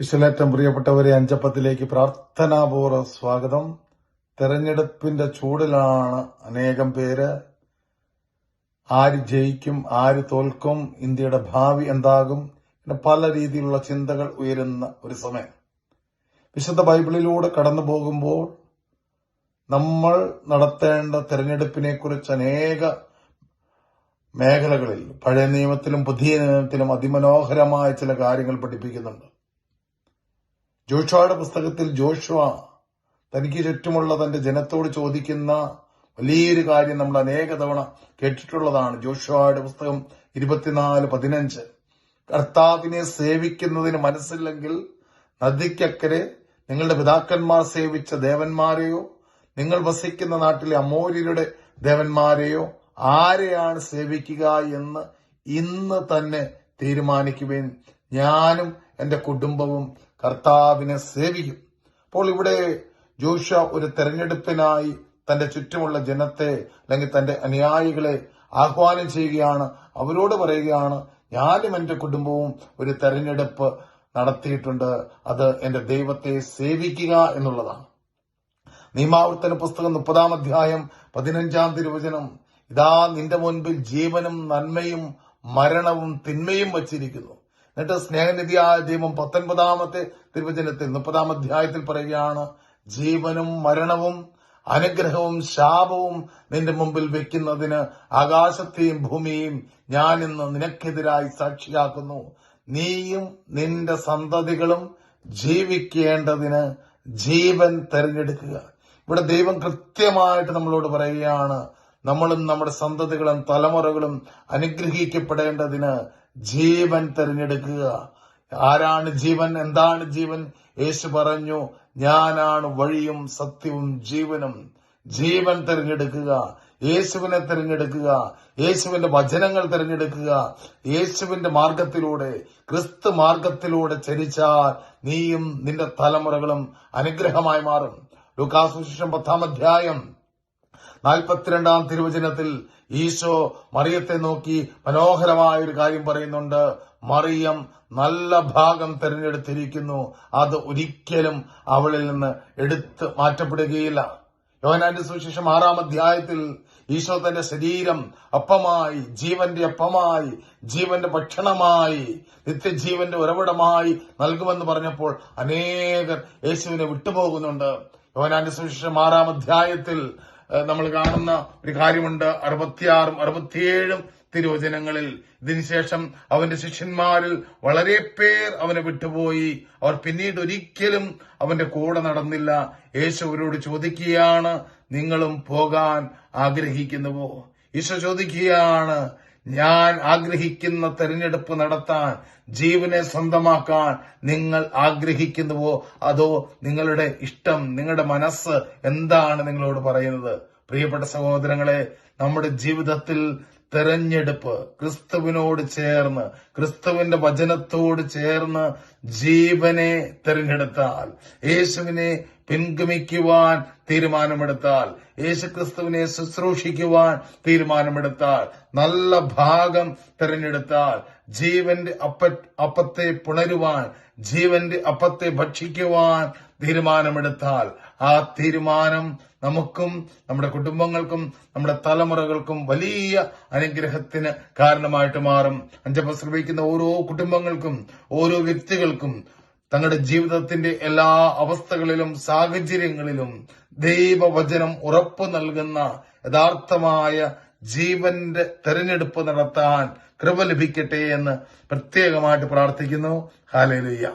വിശലേറ്റം പ്രിയപ്പെട്ടവരെ അഞ്ചപ്പത്തിലേക്ക് പ്രാർത്ഥനാപൂർവ സ്വാഗതം. തെരഞ്ഞെടുപ്പിന്റെ ചൂടിലാണ് അനേകം പേര്. ആര് ജയിക്കും ആര് തോൽക്കും ഇന്ത്യയുടെ ഭാവി എന്താകും പിന്നെ പല രീതിയിലുള്ള ചിന്തകൾ ഉയരുന്ന ഒരു സമയം. വിശുദ്ധ ബൈബിളിലൂടെ കടന്നു പോകുമ്പോൾ നമ്മൾ നടത്തേണ്ട തെരഞ്ഞെടുപ്പിനെ കുറിച്ച് അനേക മേഖലകളിൽ പഴയ നിയമത്തിലും പുതിയ നിയമത്തിലും അതിമനോഹരമായ ചില കാര്യങ്ങൾ പഠിപ്പിക്കുന്നുണ്ട്. ജോഷുവയുടെ പുസ്തകത്തിൽ ജോഷുവ തനിക്ക് ചുറ്റുമുള്ള തന്റെ ജനത്തോട് ചോദിക്കുന്ന വലിയൊരു കാര്യം നമ്മൾ അനേക തവണ കേട്ടിട്ടുള്ളതാണ്. ജോഷുവയുടെ പുസ്തകം ഇരുപത്തിനാല് പതിനഞ്ച്. കർത്താവിനെ സേവിക്കുന്നതിന് മനസ്സില്ലെങ്കിൽ നദിക്കക്കരെ നിങ്ങളുടെ പിതാക്കന്മാർ സേവിച്ച ദേവന്മാരെയോ നിങ്ങൾ വസിക്കുന്ന നാട്ടിലെ അമോര്യരുടെ ദേവന്മാരെയോ ആരെയാണ് സേവിക്കുക എന്ന് ഇന്ന് തന്നെ തീരുമാനിക്കുവേൻ. ഞാനും എന്റെ കുടുംബവും കർത്താവിനെ സേവിക്കും. അപ്പോൾ ഇവിടെ ജോഷ ഒരു തെരഞ്ഞെടുപ്പിനായി തന്റെ ചുറ്റുമുള്ള ജനത്തെ അല്ലെങ്കിൽ തന്റെ അനുയായികളെ ആഹ്വാനം ചെയ്യുകയാണ്. അവരോട് പറയുകയാണ് ഞാനും എന്റെ കുടുംബവും ഒരു തെരഞ്ഞെടുപ്പ് നടത്തിയിട്ടുണ്ട്. അത് എന്റെ ദൈവത്തെ സേവിക്കുക എന്നുള്ളതാണ്. നിയമാവർത്തന പുസ്തകം മുപ്പതാം അധ്യായം പതിനഞ്ചാം തിരുവചനം ഇതാ നിന്റെ മുൻപിൽ ജീവനും നന്മയും മരണവും തിന്മയും വച്ചിരിക്കുന്നു. എന്നിട്ട് സ്നേഹനിധിയായ ദൈവം പത്തൊൻപതാമത്തെ തിരുവചനത്തിൽ മുപ്പതാം അധ്യായത്തിൽ പറയുകയാണ് ജീവനും മരണവും അനുഗ്രഹവും ശാപവും നിന്റെ മുമ്പിൽ വെക്കുന്നതിന് ആകാശത്തെയും ഭൂമിയെയും ഞാൻ ഇന്ന് നിനക്കെതിരായി സാക്ഷിയാക്കുന്നു. നീയും നിന്റെ സന്തതികളും ജീവിക്കേണ്ടതിന് ജീവൻ തെരഞ്ഞെടുക്കുക. ഇവിടെ ദൈവം കൃത്യമായിട്ട് നമ്മളോട് പറയുകയാണ് നമ്മളും നമ്മുടെ സന്തതികളും തലമുറകളും അനുഗ്രഹിക്കപ്പെടേണ്ടതിന് ജീവൻ തിരഞ്ഞെടുക്കുക. ആരാണ് ജീവൻ? എന്താണ് ജീവൻ? യേശു പറഞ്ഞു ഞാനാണ് വഴിയും സത്യവും ജീവനും. ജീവൻ തിരഞ്ഞെടുക്കുക. യേശുവിനെ തിരഞ്ഞെടുക്കുക. യേശുവിന്റെ വചനങ്ങൾ തിരഞ്ഞെടുക്കുക. യേശുവിന്റെ മാർഗത്തിലൂടെ ക്രിസ്തു മാർഗത്തിലൂടെ ചരിച്ചാൽ നീയും നിന്റെ തലമുറകളും അനുഗ്രഹമായി മാറും. ലുക്കാസുശേഷം പത്താം അധ്യായം. നാൽപ്പത്തിരണ്ടാം തിരുവചനത്തിൽ ഈശോ മറിയത്തെ നോക്കി മനോഹരമായ ഒരു കാര്യം പറയുന്നുണ്ട്. മറിയം നല്ല ഭാഗം തിരഞ്ഞെടുത്തിരിക്കുന്നു. അത് ഒരിക്കലും അവളിൽ നിന്ന് എടുത്ത് മാറ്റപ്പെടുകയില്ല. യോഹനാന്റെ സുവിശേഷം ആറാം അധ്യായത്തിൽ ഈശോ തന്റെ ശരീരം അപ്പമായി ജീവന്റെ അപ്പമായി ജീവന്റെ ഭക്ഷണമായി നിത്യജീവന്റെ ഉറവിടമായി നൽകുമെന്ന് പറഞ്ഞപ്പോൾ അനേകർ യേശുവിനെ വിട്ടുപോകുന്നുണ്ട്. യോഹനാന്റെ സുവിശേഷം ആറാം അധ്യായത്തിൽ നമ്മൾ കാണുന്ന ഒരു കാര്യമുണ്ട്. അറുപത്തിയാറും അറുപത്തിയേഴും തിരുവചനങ്ങളിൽ. ഇതിനുശേഷം അവന്റെ ശിഷ്യന്മാരിൽ വളരെ പേർ അവനെ വിട്ടുപോയി. അവർ പിന്നീട് ഒരിക്കലും അവന്റെ കൂടെ നടന്നില്ല. യേശു അവരോട് ചോദിക്കുകയാണ് നിങ്ങളും പോകാൻ ആഗ്രഹിക്കുന്നുവോ? ഈശോ ചോദിക്കുകയാണ് ഞാൻ ആഗ്രഹിക്കുന്ന തെരഞ്ഞെടുപ്പ് നടത്താൻ ജീവനെ സ്വന്തമാക്കാൻ നിങ്ങൾ ആഗ്രഹിക്കുന്നുവോ? അതോ നിങ്ങളുടെ ഇഷ്ടം നിങ്ങളുടെ മനസ്സ് എന്താണ് നിങ്ങളോട് പറയുന്നത്? പ്രിയപ്പെട്ട സഹോദരങ്ങളെ നമ്മുടെ ജീവിതത്തിൽ തെരഞ്ഞെടുപ്പ് ക്രിസ്തുവിനോട് ചേർന്ന് ക്രിസ്തുവിന്റെ വചനത്തോട് ചേർന്ന് ജീവനെ തെരഞ്ഞെടുത്താൽ യേശുവിനെ പിൻഗമിക്കുവാൻ തീരുമാനമെടുത്താൽ യേശു ക്രിസ്തുവിനെ ശുശ്രൂഷിക്കുവാൻ തീരുമാനമെടുത്താൽ നല്ല ഭാഗം തിരഞ്ഞെടുത്താൽ ജീവന്റെ അപ്പ അപ്പത്തെ പുണരുവാൻ ജീവന്റെ അപ്പത്തെ ഭക്ഷിക്കുവാൻ തീരുമാനമെടുത്താൽ ആ തീരുമാനം നമുക്കും നമ്മുടെ കുടുംബങ്ങൾക്കും നമ്മുടെ തലമുറകൾക്കും വലിയ അനുഗ്രഹത്തിന് കാരണമായിട്ട് മാറും. അഞ്ചപ്പ ശ്രമിക്കുന്ന ഓരോ കുടുംബങ്ങൾക്കും ഓരോ വ്യക്തികൾക്കും തങ്ങളുടെ ജീവിതത്തിന്റെ എല്ലാ അവസ്ഥകളിലും സാഹചര്യങ്ങളിലും ദൈവവചനം ഉറപ്പു നൽകുന്ന യഥാർത്ഥമായ ജീവന്റെ തെരഞ്ഞെടുപ്പ് നടത്താൻ കൃപ ലഭിക്കട്ടെ എന്ന് പ്രത്യേകമായിട്ട് പ്രാർത്ഥിക്കുന്നു. ഹാലേലുയ്യ